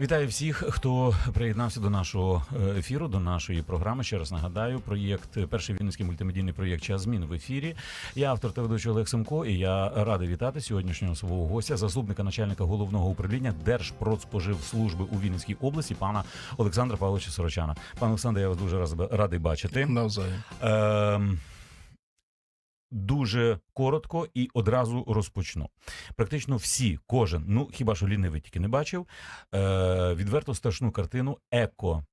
Вітаю всіх, хто приєднався до нашого е, ефіру, до нашої програми. Ще раз нагадаю, проєкт перший вінницький мультимедійний проєкт Час змін в ефірі. Я автор та ведучий Олег Семко, і я радий вітати сьогоднішнього свого гостя, заступника начальника головного управління Держпродспоживслужби у Вінницькій області, пана Олександра Павловича Сорочана. Пане Олександре, я вас дуже радий бачити. Навзаєм. Ем, Дуже коротко і одразу розпочну. Практично всі, кожен, ну хіба що лінивий тільки не бачив, е, відверто страшну картину еко.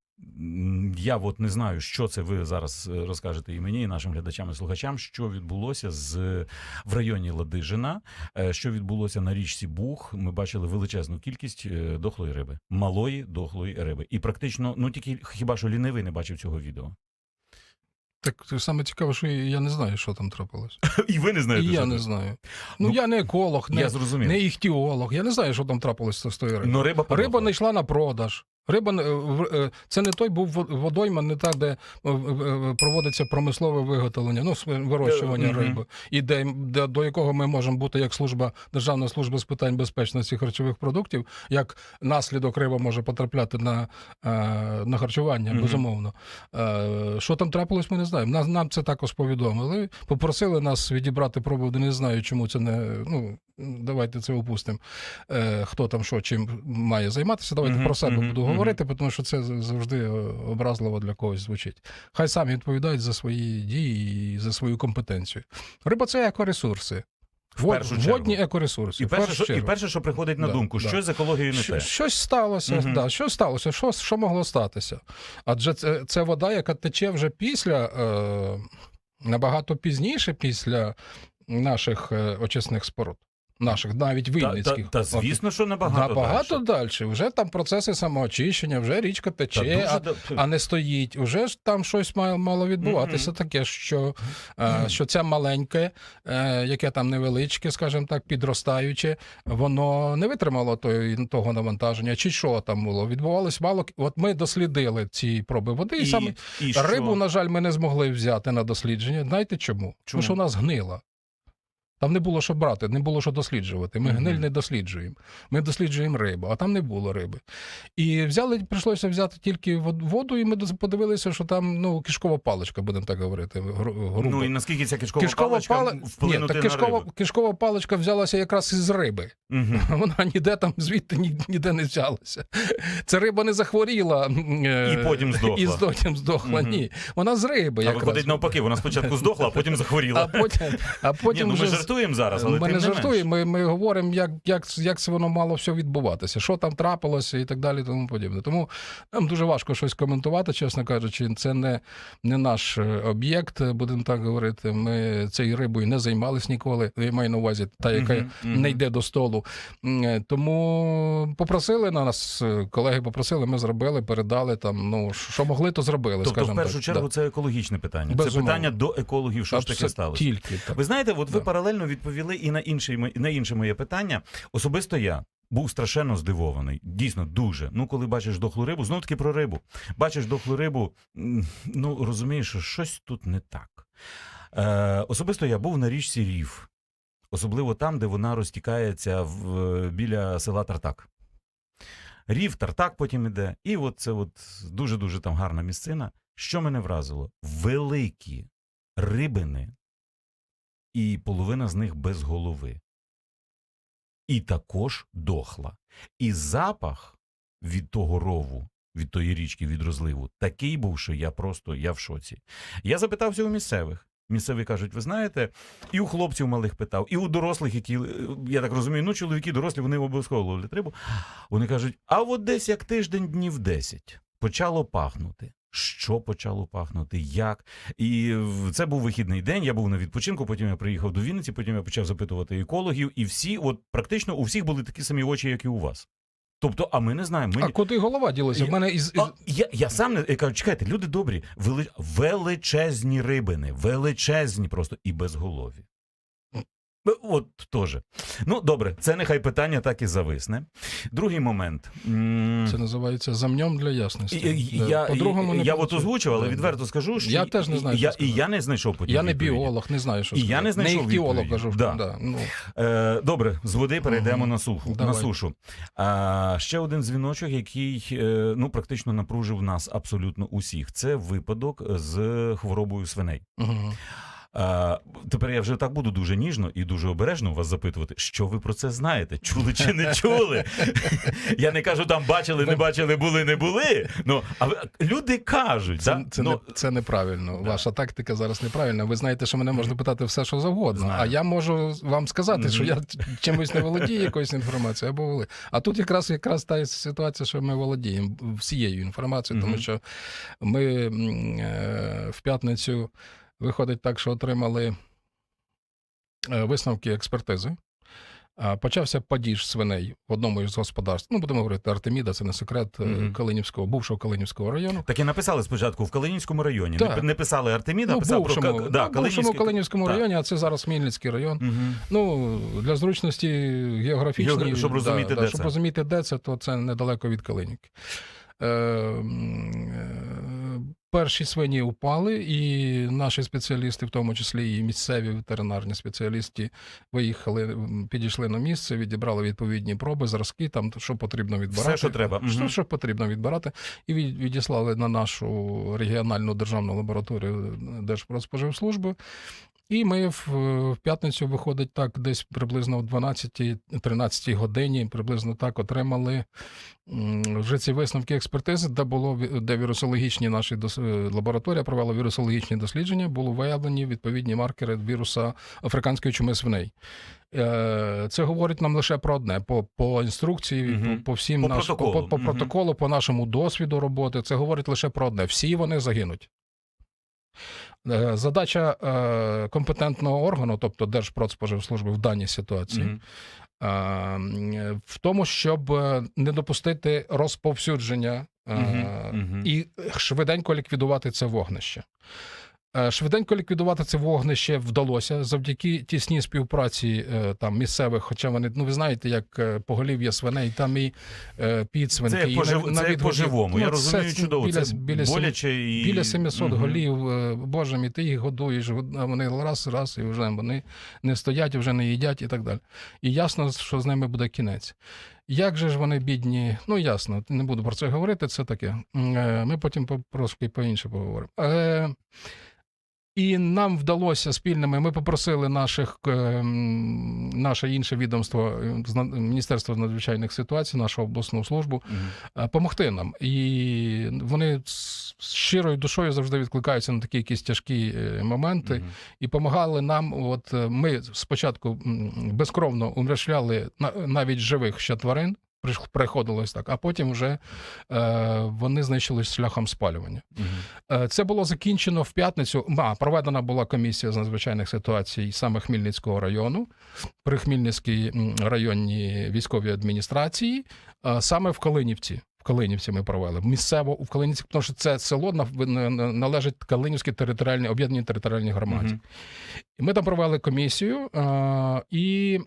Я от не знаю, що це ви зараз е, розкажете і мені, і нашим глядачам і слухачам, що відбулося з в районі Ладижина, е, що відбулося на річці Буг. Ми бачили величезну кількість е, дохлої риби, малої дохлої риби. І практично, ну тільки хіба що лінивий не бачив цього відео. Так саме цікаве, що я не знаю, що там трапилось. І ви не І знаєте, я не знаю. Ну, Ну, я не еколог, не, Я не іхтіолог. Я не знаю, що там трапилось з тої риби. Ну, риба. Риба не йшла на продаж. Риба е, е, це не той був водойма, не та, де е, проводиться промислове виготовлення, ну вирощування Е, мгм. риби, і де, де до якого ми можемо бути як служба Державна служба з питань безпечності харчових продуктів, як наслідок риба може потрапляти на, на харчування, Мгм. безумовно. Е, Що там трапилось, ми не знаємо. Нам, нам це також повідомили. Попросили нас відібрати проби, не знаю, чому це не. Ну, давайте це опустимо. Хто там що чим має займатися. Давайте Мгм, про себе буду. Говорити, тому що це завжди е, образливо для когось звучить. Хай самі відповідають за свої дії і за свою компетенцію. Риба це екоресурси. В першу чергу. водні екоресурси. І перше, що, і перше, що приходить на Да, думку, да. що з екологією не Що- те. Щось сталося, Мгм. да, що сталося, що, що могло статися? Адже це, це вода, яка тече вже після, е, набагато пізніше, після наших е, очисних споруд. Наших, навіть Та, та, та звісно, що набагато. Набагато далі. Вже там процеси самоочищення, вже річка тече, дуже а, а не стоїть. Уже ж там щось мало, мало відбуватися, Мгм. таке, що, е, що це маленьке, е, яке там невеличке, скажімо так, підростаюче, воно не витримало той, того навантаження. Чи що там було? Відбувалось мало. От ми дослідили ці проби води, і, І, саме і що? рибу, на жаль, ми не змогли взяти на дослідження. Знаєте чому? Чому? Тому що вона згнила. Там не було що брати, не було що досліджувати. Ми гниль не досліджуємо. Ми досліджуємо рибу, а там не було риби. І взяли, прийшлося взяти тільки воду, і ми подивилися, що там ну, кишкова паличка, будемо так говорити. гру- грубо. Ну і наскільки ця кишкова, Кишкова паличка пали- Ні, так кишкова, рибу? кишкова паличка взялася якраз із риби. Мгм. Вона ніде там звідти ні- ніде не взялася. Ця риба не захворіла е, І потім здохла. І потім здохла. Мгм. Ні. Вона з риби. А якраз. виходить навпаки, вона спочатку здохла, а потім А захворіла. потім, а потім Ні, ну вже жартуємо зараз, але ми тим не жартуємо, ми, ми говоримо, як, як, як це воно мало все відбуватися, що там трапилося і так далі, і тому подібне. Тому нам дуже важко щось коментувати, чесно кажучи. Це не, не наш е, об'єкт, будемо так говорити. Ми цією рибою не займались ніколи. Я маю на увазі та, яка Мгм, мгм. не йде до столу. Е, Тому попросили на нас, е, колеги попросили, ми зробили, передали там. Ну, що могли, то зробили. Тобто, в першу так. чергу, Да. це екологічне питання. Це питання до екологів, що ж таке сталося. Тільки так. Ви знаєте, от ви Да. паралельно відповіли і на інше, на інше моє питання. Особисто я був страшенно здивований. Дійсно, дуже. Ну, коли бачиш дохлу рибу, знов таки про рибу. Бачиш дохлу рибу, ну розумієш, що щось тут не так. Е, особисто я був на річці Рів, особливо там, де вона розтікається в, біля села Тартак. Рів, Тартак потім іде. І от це от дуже-дуже там гарна місцина. Що мене вразило? Великі рибини, і половина з них без голови. І також дохла. І запах від того рову, від тої річки, від розливу, такий був, що я просто я в шоці. Я запитався у місцевих. Місцеві кажуть, ви знаєте, і у хлопців малих питав, і у дорослих, які, я так розумію, ну, чоловіки дорослі, вони обов'язково ловлять рибу. Вони кажуть, а от десь як тиждень днів 10 почало пахнути. Що почало пахнути? Як? І це був вихідний день. Я був на відпочинку. Потім я приїхав до Вінниці. Потім я почав запитувати екологів, і всі, от практично у всіх були такі самі очі, як і у вас. Тобто, а ми не знаємо. Ми А куди голова ділася? В мене із, а, я, я сам не я кажу, чекайте, люди добрі, вели, величезні рибини, величезні просто і безголові. Е, От теж. Ну, добре, це нехай питання так і зависне. Другий момент. Це називається замнем для ясності. Да. Я, По-другому не я от озвучив, але відверто скажу, що Я теж не знаю, я, і сказати. я не знайшов потім. Я не відповіді. біолог, не знаю, що І я не знайшов Не відповіді. кажу. Да. Да. Ну, Е, добре, з води перейдемо на суху. На сушу. А, ще один дзвіночок, який е, ну практично напружив нас абсолютно усіх. Це випадок з хворобою свиней. угу. А, тепер я вже так буду дуже ніжно і дуже обережно вас запитувати, що ви про це знаєте? Чули чи не чули? Я не кажу там бачили, не бачили, були, не були. Ну а люди кажуть, Це, да? це, ну, не, це неправильно. Да. Ваша тактика зараз неправильна. Ви знаєте, що мене можна питати все, що завгодно. Знаю. А я можу вам сказати, що я чимось не володію якоюсь інформацією або воли. А тут якраз якраз та ситуація, що ми володіємо всією інформацією, тому що ми е, в п'ятницю виходить так, що отримали е, висновки експертизи. Почався падіж свиней в одному із господарств. Ну, будемо говорити, Артеміда, це не секрет е, Мгм. Калинівського, бувшого Калинівського району. Так і написали спочатку в Калинівському районі. Так. Не, писали Артеміда, Ну, писав бувшому, про да, ну, бувшому Калинівському Так. районі, а це зараз Хмельницький район. Мгм. Ну, для зручності географічної, Геогра- щоб розуміти, де щоб це. розуміти, де це, то це недалеко від Калинівки. Е, е, перші свині упали, і наші спеціалісти, в тому числі і місцеві ветеринарні спеціалісти, виїхали, підійшли на місце, відібрали відповідні проби, зразки, там що потрібно відбирати. Все, що треба. Що, що потрібно відбирати, і від- відіслали на нашу регіональну державну лабораторію Держпродспоживслужби. І ми в, в п'ятницю виходить так, десь приблизно в 12-13 годині, приблизно так отримали вже ці висновки експертизи, де було де вірусологічні наші дос- е, лабораторія провела вірусологічні дослідження, було виявлені відповідні маркери віруса африканської чуми свиней. Е, Це говорить нам лише про одне: по, по інструкції, Мгм. по, по всім По наш, протоколу. по, по Мгм. протоколу, по нашому досвіду роботи. Це говорить лише про одне: всі вони загинуть. Е, Задача е, компетентного органу, тобто Держпродспоживслужби в даній ситуації, Мгм. е, в тому, щоб е, не допустити розповсюдження е, Мгм, мгм. і швиденько ліквідувати це вогнище. Е, Швиденько ліквідувати це вогнище вдалося завдяки тісній співпраці е, там місцевих, хоча вони, ну ви знаєте, як е, поголів'я свиней, там і підсвинки. Це і по, на- це по-живому. Я Ну, розумію це чудово. Біля, це біля, боляче і... біля 700 Мгм. голів, боже мій, ти їх годуєш, а вони раз, раз, і вже вони не стоять, вже не їдять і так далі. І ясно, що з ними буде кінець. Як же ж вони бідні? Ну ясно, не буду про це говорити, це таке. Ми потім по- трошки по-інше поговоримо. І нам вдалося спільними. Ми попросили наших е, наше інше відомство е, Міністерство надзвичайних ситуацій, нашу обласну службу, Мгм. допомогти нам. І вони з щирою душою завжди відкликаються на такі якісь тяжкі моменти Мгм. і допомагали нам. От ми спочатку безкровно умершляли на- навіть живих ще тварин. Приходилось так, а потім вже е, вони знищились шляхом спалювання. Е, Це було закінчено в п'ятницю. А, проведена була комісія з надзвичайних ситуацій саме Хмельницького району при Хмельницькій районній військовій адміністрації, е, саме в Калинівці. В Калинівці ми провели місцево у Калинівці, тому що це село на- на- на- належить Калинівській територіальній об'єднаній територіальній громаді. Мгм. І ми там провели комісію е, і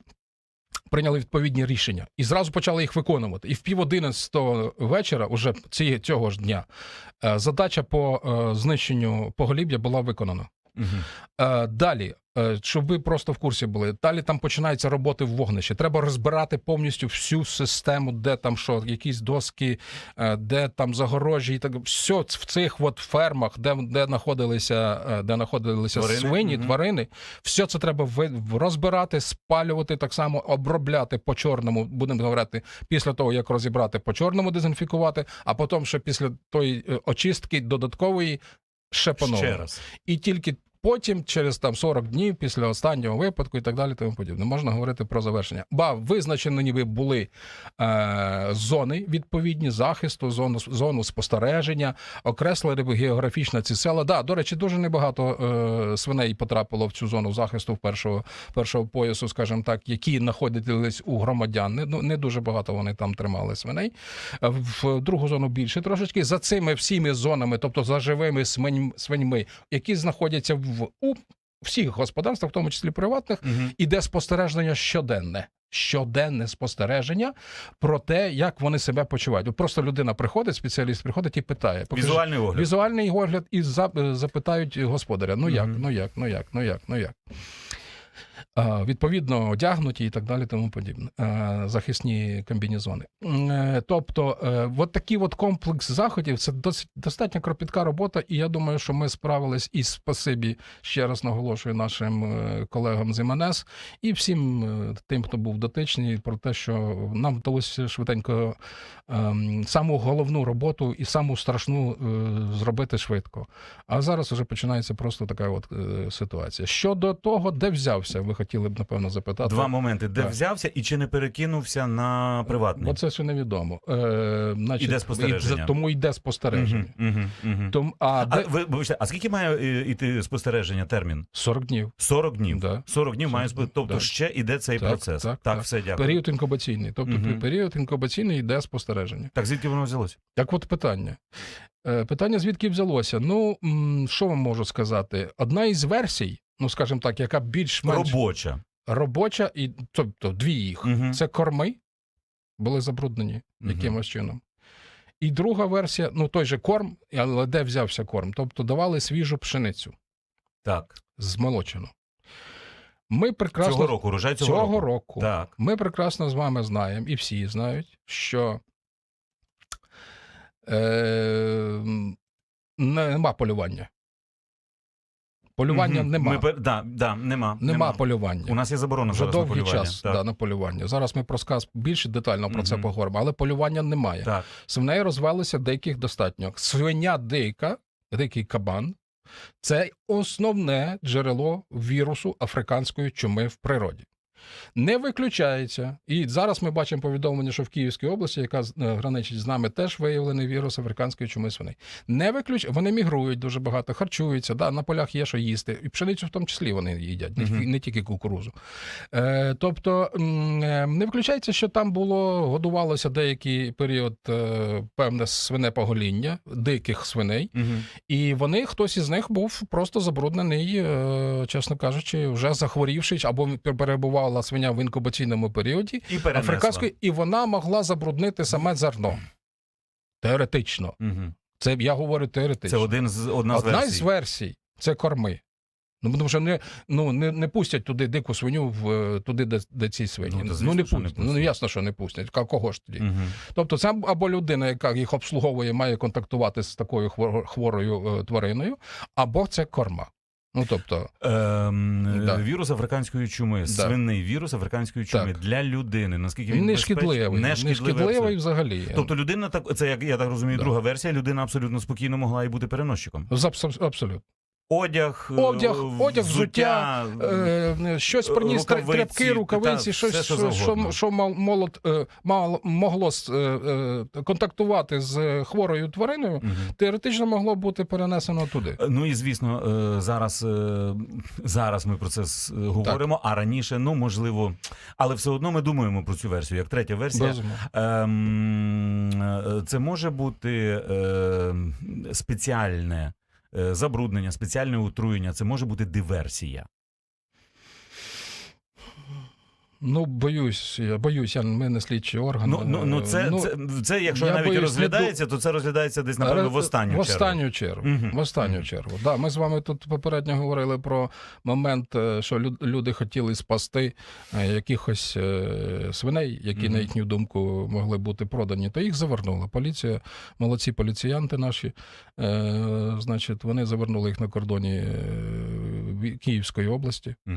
прийняли відповідні рішення. І зразу почали їх виконувати. І в пів одинадцятого вечора, уже цього ж дня, е, задача по е, знищенню поголів'я була виконана. Е, Далі, е, щоб ви просто в курсі були, далі там починаються роботи в вогнищі. Треба розбирати повністю всю систему, де там що, якісь доски, е, де там загорожі, і так все в цих от фермах, де, де знаходилися, де знаходилися Тварини? свині, Мгм. тварини. Все це треба розбирати, спалювати, так само обробляти по чорному. Будемо говорити після того, як розібрати по чорному, дезінфікувати, а потім ще після тої очистки додаткової. Ще по новому Ще раз. і тільки потім, через там 40 днів після останнього випадку і так далі, тому подібне, можна говорити про завершення. Ба визначені ніби були е, зони відповідні захисту, зону зону спостереження, окреслили географічно ці села. Да, до речі, дуже небагато е, свиней потрапило в цю зону захисту першого першого поясу, скажімо так, які знаходились у громадян. Не, ну, не дуже багато вони там тримали свиней. Е, В другу зону більше трошечки. За цими всіми зонами, тобто за живими свинь- свиньми, які знаходяться в у всіх господарствах, в тому числі приватних, угу. іде спостереження щоденне. Щоденне спостереження про те, як вони себе почувають. От Просто людина приходить, спеціаліст приходить і питає. «Покажи, Візуальний огляд. Візуальний огляд і за- запитають господаря: ну як, Мгм. ну як, ну як, ну як, ну як. А, відповідно, одягнуті і так далі, тому подібне. Захисні комбінезони. Е, Тобто, е, от такий от комплекс заходів це досить достатньо кропітка робота, і я думаю, що ми справились і спасибі ще раз наголошую нашим е, колегам з МНС і всім е, тим, хто був дотичний, про те, що нам вдалося швиденько ем, саму головну роботу і саму страшну е, зробити швидко. А зараз вже починається просто така от е, ситуація. Щодо того, де взявся, ви хотіли б напевно запитати. Два моменти: де Так. взявся і чи не перекинувся на приватний? Оце все невідомо. Е, значить, Іде спостереження. і- тому йде спостереження. Мгм, мгм, мгм. Том, а, А, ви, вибачте, а скільки має е, іти спостереження термін? 40 днів. 40 днів. Да. 40 днів має 40 спо- Тобто да. ще іде цей Так, процес. так, так, так. все дякую. Період інкубаційний. Тобто Мгм. період інкубаційний йде спостереження. Так звідки воно взялося? Так от питання. Е, Питання звідки взялося? Ну, що вам можу сказати? Одна із версій, ну скажімо так, яка більш-менш Робоча. робоча, і тобто дві їх. Мгм. Це корми були забруднені Мгм. якимось чином. І друга версія, ну той же корм, але де взявся корм? Тобто давали свіжу пшеницю Так. змолочену. Ми прекрасно Цього року, урожай цього, цього року. року. Так. Ми прекрасно з вами знаємо, і всі знають, що е, нема полювання. Полювання угу. нема. Ми, да, да, нема. Нема полювання. У нас є заборона Вже зараз на довгий полювання. час Так. да, на полювання. Зараз ми про сказ більше детально про це поговоримо, але полювання немає. так. Свиней розвелося деяких достатньо. Свиня дика, дикий кабан, це основне джерело вірусу африканської чуми в природі. Не виключається. І зараз ми бачимо повідомлення, що в Київській області, яка е, граничить з нами, теж виявлений вірус африканської чуми свиней. Не виключ... Вони мігрують дуже багато, харчуються, да, на полях є що їсти. І пшеницю в тому числі вони їдять, не, Мгм. тільки- не тільки кукурузу. Е, тобто е, не виключається, що там було, годувалося деякий період е, певне свине погоління, диких свиней. Мгм. І вони, хтось із них був просто забруднений, е, чесно кажучи, вже захворівши, або перебувала свиня в інкубаційному періоді І африканської, і вона могла забруднити саме зерно. Теоретично. Мгм. Це я говорю Це один з, одна з Одна версій. із версій це корми. Ну, тому що не, ну, не, не пустять туди дику свиню в, е, туди, де, де ці свині. Ну, Ну, не що не пустять. Ну, ясно, що не пустять. Кого ж тоді? Мгм. Тобто, це або людина, яка їх обслуговує, має контактувати з такою хворою е, твариною, або це корма. Ну тобто, Ем, Да. Вірус африканської чуми, свинний вірус африканської чуми Так. для людини. Наскільки він не шкідливий, Не шкідливий взагалі. Тобто людина так, це як я так розумію, Да. друга версія. Людина абсолютно спокійно могла і бути переносчиком. Абсолютно. Одяг, е, Одяг, одяг, взуття, Е, щось приніс Рукавиці, тряпки, рукавиці, та, щось, все, що що, що, молод, е, мало, могло е, е, контактувати з е, хворою твариною, Мгм. теоретично могло бути перенесено туди. Ну і звісно, е, зараз, е, зараз ми про це говоримо, а раніше, ну можливо, але все одно ми думаємо про цю версію. Як третя версія, Безумовно. Ем, е, це може бути е, спеціальне е, забруднення, спеціальне отруєння, це може бути диверсія. Ну, боюсь, я боюсь, я, ми не слідчі органи. Ну, ну, ну, це, Ну, це, це, якщо навіть боюсь, розглядається, то це розглядається десь, напевно, в останню в чергу. останню чергу. Мгм. В останню Мгм. чергу. Да, ми з вами тут попередньо говорили про момент, е, що люди хотіли спасти е, якихось е, свиней, які, Мгм. на їхню думку, могли бути продані, то їх завернула. Поліція, молодці поліціянти наші, е, значить, вони завернули їх на кордоні е, Київської області. Угу.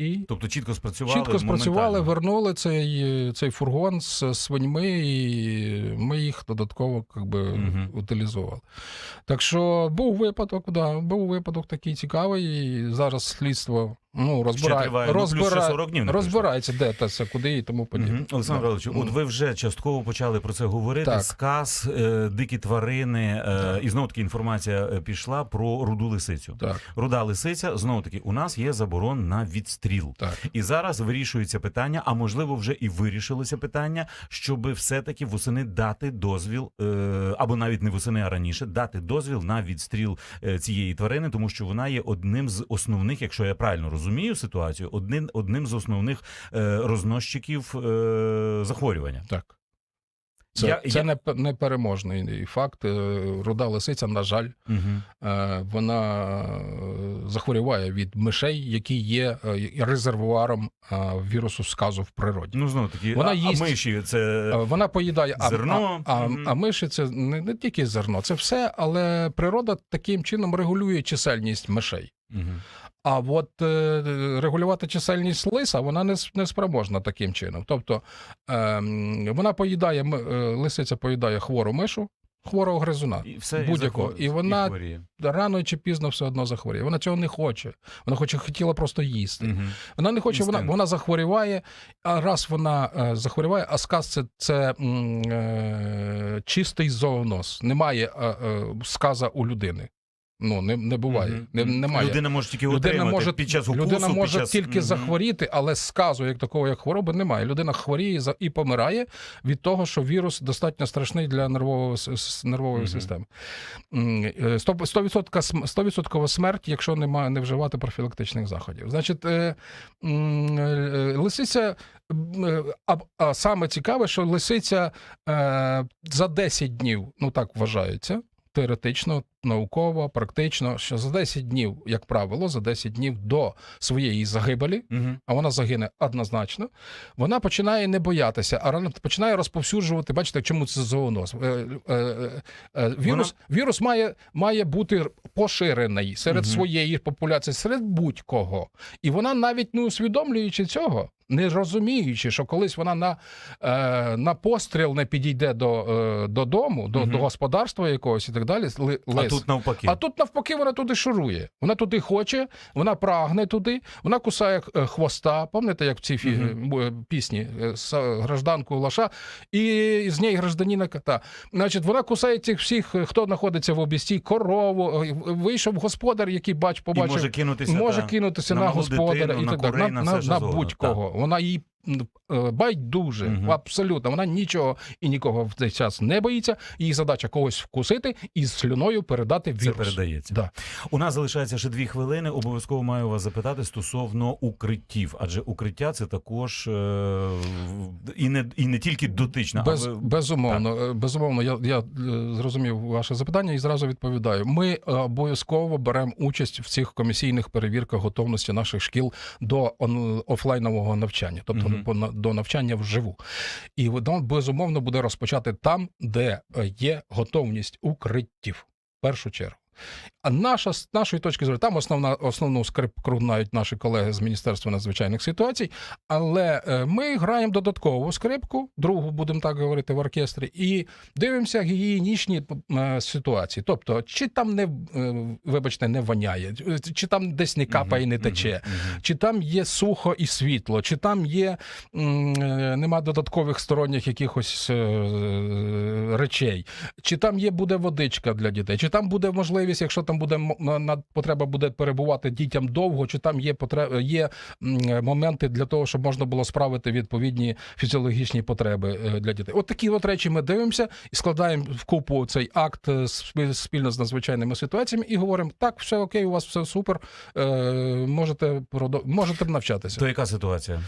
І Тобто чітко спрацювали. Чітко спрацювали, вернули цей, цей фургон з свиньми, і ми їх додатково как би, Мгм. утилізували. Так що був випадок, да, був випадок такий цікавий. І зараз слідство Ну, розбирає, триває, ну, плюс ще 40 днів не розбирається, де та це, куди і тому подібне. Мгм. Олександр. Павлович, от ви вже частково почали про це говорити. Так. Сказ, е, дикі тварини, е, і знову таки інформація е, пішла про руду лисицю. Так, Руда лисиця, знову таки, у нас є заборон на відстріл. так. І зараз вирішується питання, а можливо, вже і вирішилося питання, щоб все-таки восени дати дозвіл, е, або навіть не восени, а раніше дати дозвіл на відстріл е, цієї тварини, тому що вона є одним з основних, якщо я правильно розумію ситуацію, одним, одним з основних е, розносчиків е, захворювання. так. Це, Я- це я- не, пе- непереможний факт. Е, Руда лисиця, на жаль, Угу. вона захворюває від мишей, які є резервуаром вірусу сказу в природі. Ну знову таки, Вона а, їсть- а миші це Вона поїдає Зерно, а, а, мгм. а миші це не, не тільки зерно, це все, але природа таким чином регулює чисельність мишей. Мгм. А от е, регулювати чисельність лиса вона не, не спроможна таким чином. Тобто е, вона поїдає, е, лисиця поїдає хвору мишу, хворого гризуна. і все будь-якого. захворює, І вона- хворіє. Рано чи пізно все одно захворіє. Вона цього не хоче. Вона хоче хотіла просто їсти. Мгм. Вона не хоче, вона, Інстинкт. вона захворіває, а раз вона е, захворіває, а сказ це, це е, чистий зооноз. Немає е, е, сказа у людини. Ну, не, не буває. Мгм. Не, немає. Людина може тільки Людина отримати може, під час укусу, людина може під час... тільки Мгм. захворіти, але сказу як такого, як хвороби, немає. Людина хворіє і помирає від того, що вірус достатньо страшний для нервового, нервової Мгм. системи. Е, сто- 100%, 100% смерть, якщо немає, не вживати профілактичних заходів. Значить, е, е, лисиця. е, А, а саме цікаве, що лисиця е, за 10 днів, ну так вважається, теоретично, науково, практично, що за 10 днів, як правило, за 10 днів до своєї загибелі, Мгм. а вона загине однозначно, вона починає не боятися, а рано починає розповсюджувати. Бачите, чому це зооноз? Е, е, е, е, Вірус, вірус має, має бути поширений серед Мгм. своєї популяції, серед будь-кого. І вона навіть не усвідомлюючи цього. Не розуміючи, що колись вона на, е, на постріл не підійде до, е, додому, до, Мгм. до господарства якогось і так далі. ли- А тут навпаки. А тут навпаки вона туди шурує. Вона туди хоче, вона прагне туди, вона кусає е, хвоста. Пам'ятаєте, як в цій фі... Мгм. е, пісні е, з гражданку Лаша, і з неї гражданина кота. Значить, вона кусає цих всіх, хто знаходиться в обісті, корову. Вийшов господар, який бач, І може кинутися може та, кинутися на на, малу господаря дитину, і так далі. На, на на, на будь-кого. Вона їй м, е, байдуже, Мгм. абсолютно. Вона нічого і нікого в цей час не боїться. Її задача когось вкусити і з слюною передати Це передається. Да. У нас залишається ще дві хвилини. Обов'язково маю вас запитати стосовно укриттів, адже укриття це також е, і не і не тільки дотична, Без, а ви- безумовно, е, безумовно, я, я е, зрозумів ваше запитання і зразу відповідаю. Ми е, обов'язково беремо участь в цих комісійних перевірках готовності наших шкіл до он, офлайнового навчання, тобто По- до навчання вживу. І воно безумовно буде розпочати там, де е, є готовність укриттів. В першу чергу. А наша з нашої точки зору, там основна основну скрипку знають наші колеги з Міністерства надзвичайних ситуацій. Але е, ми граємо додаткову скрипку, другу будемо так говорити в оркестрі, і дивимося гігієнічні е, ситуації. Тобто, чи там не е, вибачте, не воняє, чи там десь не капає, не тече. Чи там є сухо і світло, чи там є нема додаткових сторонніх якихось речей, чи там є буде водичка для дітей, чи там буде можливість, якщо там буде потреба буде перебувати дітям довго, чи там є потреба є моменти для того, щоб можна було справити відповідні фізіологічні потреби е, для дітей. От такі от речі ми дивимося і складаємо в купу цей акт е, спільно з надзвичайними ситуаціями і говоримо: так, все окей, у вас все супер. Е, можете можете навчатися. То яка ситуація?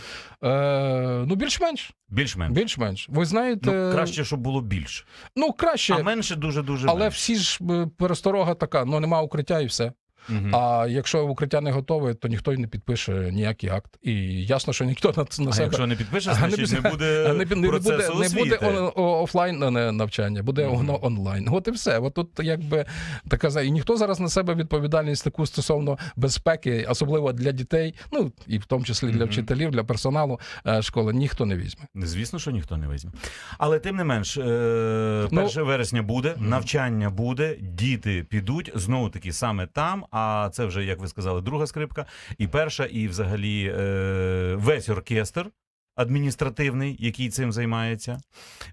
Е, ну, більш-менш. Більш-менш. Більш-менш. Ви знаєте, Ну, краще, щоб було більше. ну краще, А менше дуже дуже. але менше. всі ж пересторога така: ну нема укриття і все. Мгм. А якщо укриття не готове, то ніхто й не підпише ніякий акт. І ясно, що ніхто на, на себе. якщо не не значить не буде не, не, не буде, не буде он- о- офлайн навчання, буде Мгм. воно онлайн. От і все. От тут якби така за- і ніхто зараз на себе відповідальність таку стосовно безпеки, особливо для дітей, ну і в тому числі для Мгм. вчителів, для персоналу е, школи, ніхто не візьме. Звісно, що ніхто не візьме. Але тим не менш, е, Ну, вересня буде, навчання буде, діти підуть знову таки саме там, А це вже, як ви сказали, друга скрипка, і перша, і взагалі е, весь оркестр. Адміністративний, який цим займається,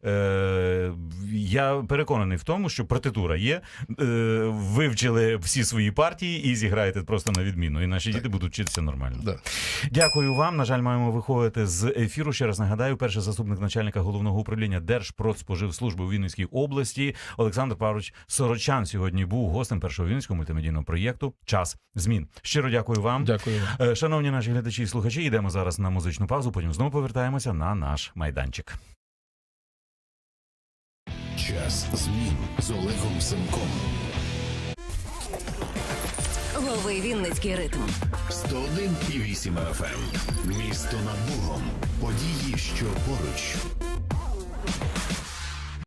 е, я переконаний в тому, що партитура є. Е, вивчили всі свої партії і зіграєте просто на відміну. І наші діти будуть вчитися нормально. Да. Дякую вам. На жаль, маємо виходити з ефіру. Ще раз нагадаю, перший заступник начальника головного управління Держпродспоживслужби у Вінницькій області Олександр Павлович Сорочан сьогодні був гостем першого вінницького мультимедійного проєкту Час змін. Щиро дякую вам. Дякую. Е, Шановні наші глядачі і слухачі, йдемо зараз на музичну паузу. Потім знову повертаємося на наш майданчик. Час змін з Олегом Семком. Лови Вінницький ритм. 101,8 FM. Місто над Богом. Події, що поруч.